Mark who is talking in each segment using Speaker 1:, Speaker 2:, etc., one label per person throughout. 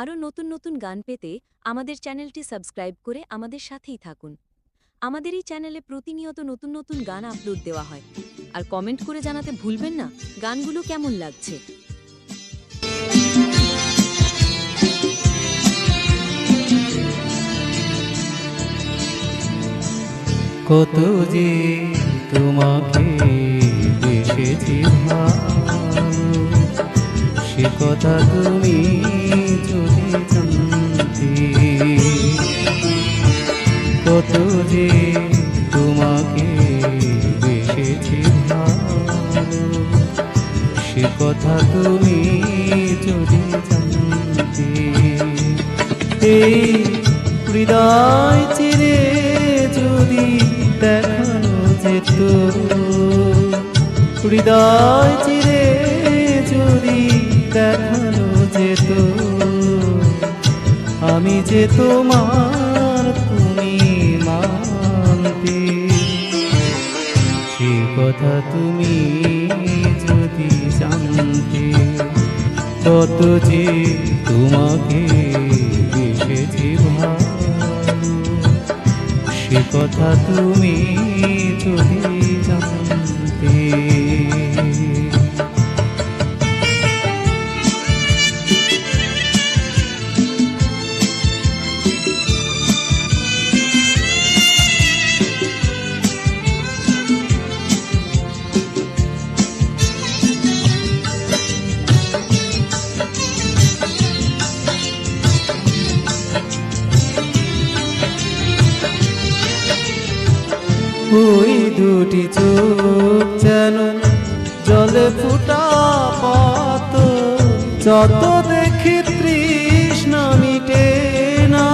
Speaker 1: আরও নতুন নতুন গান পেতে আমাদের চ্যানেলটি সাবস্ক্রাইব করে আমাদের সাথেই থাকুন। আমাদের এই চ্যানেলে প্রতিনিয়ত নতুন নতুন গান আপলোড দেওয়া হয়। আর কমেন্ট করে জানাতে ভুলবেন না, গানগুলো কেমন লাগছে?
Speaker 2: কত যে তোমাকে বেসেছি ভালো, সে কথা তুমি কত যে তোমাকে বেসেছি সে কথা তুমি যদি জানতে, এই হৃদয় চিরে যদি দেখানো যেত, হৃদয় চিরে যদি দেখানো যেত, আমি যে তোমার কথা তুমি যদি জানতে কত যে তোমাকে ভালো। সে কথা তুমি যদি জানতে ওই দুটি চোখ যেন জলে ফুটা পাত যত দেখি তৃষ্ণা মিটে না।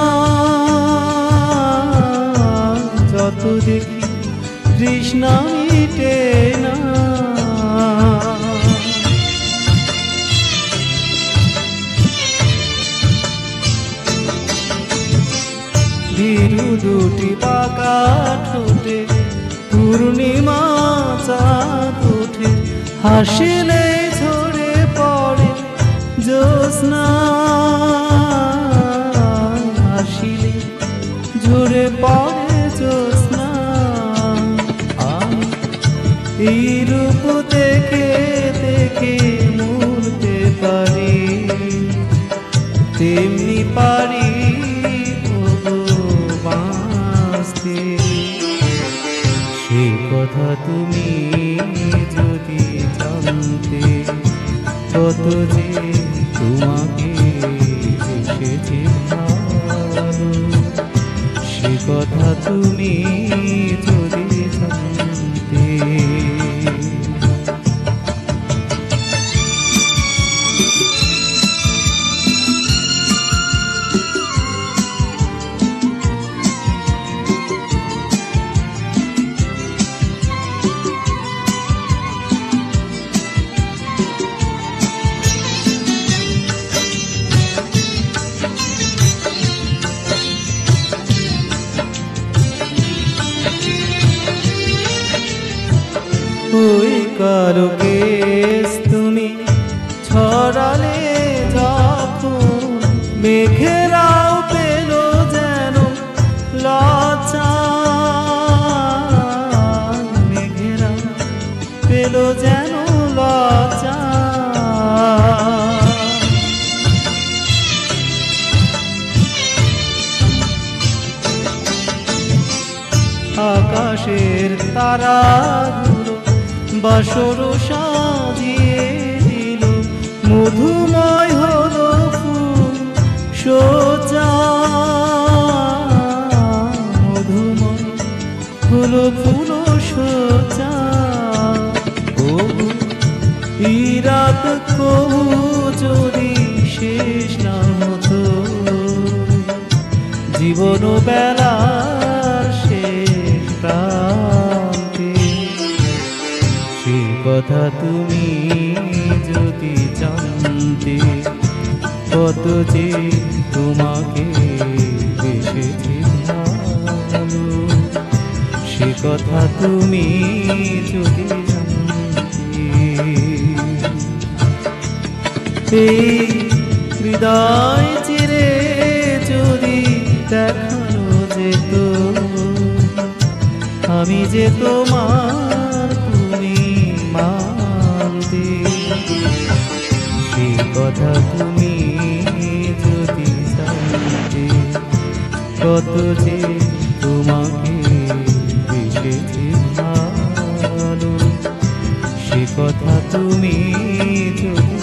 Speaker 2: যত দেখি তৃষ্ণা মিটে না। দুটি পাকা পূর্ণিমা চাঁদ ওঠে হাসিলে ঝরে পড়ে, জ্যোৎস্না হাসিলে ঝরে পড়ে, জ্যোৎস্না আমি। এই রূপ দেখে দেখে মরতে পারি, তেমনি পারি তুমি যদি জানতে কত যে তোমাকে ওই কালো কেস তুমি। ছড়ালে যখন মেঘেরাও পেল যেন লচা মেঘেরা পেল যেন লচা আকাশের তারাগুলো বাসর সাজিয়ে দিল। মধুময় হলো ফুল, সোজা মধুময় হলো ফুল, সোজা। ও ইরাত কবু যদি শেষ না হতো জীবন বেলার কথা তুমি যদি জানতে, কত যে তোমাকে সে কথা তুমি যদি জানতে। হৃদয় যে দেখানো যেত, আমি যে তোমার কত যে তোমাকে বেসেছি কথা তুমি যদি